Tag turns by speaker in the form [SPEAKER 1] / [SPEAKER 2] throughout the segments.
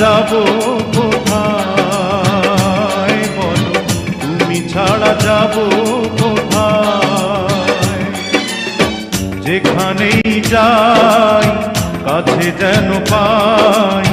[SPEAKER 1] যাব কোথায়? বলো তুমি ছাড়া যাব কোথায়? যেখানেই যাই কাছে যেন পাই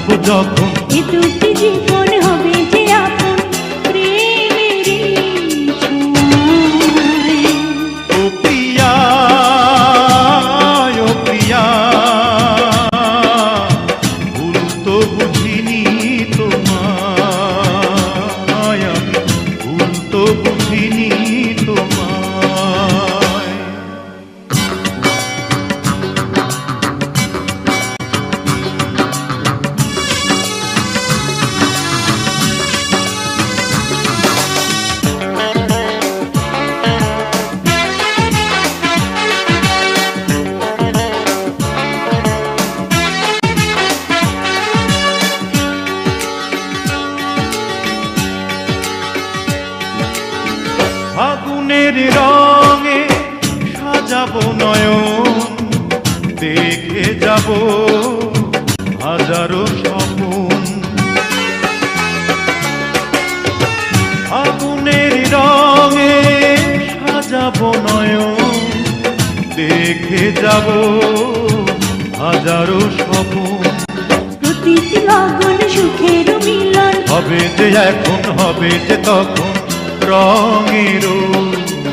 [SPEAKER 1] হারাবো যখন
[SPEAKER 2] এ দুটি জীবন হবে যে আপন।
[SPEAKER 1] ও প্রিয়া ও প্রিয়া ভুল তো বুঝিনি তোমায় ভুল তো বুঝিনি ফাগুনের রঙে সাজাবো নয়ন দেখে যাব হাজারো স্বপন। ফাগুনের রঙে সাজাবো নয়ন দেখে যাব হাজারো স্বপন।
[SPEAKER 2] প্রতিটি লগন সুখের মিলন।
[SPEAKER 1] হবে যে এখন হবে যে তখন রঙের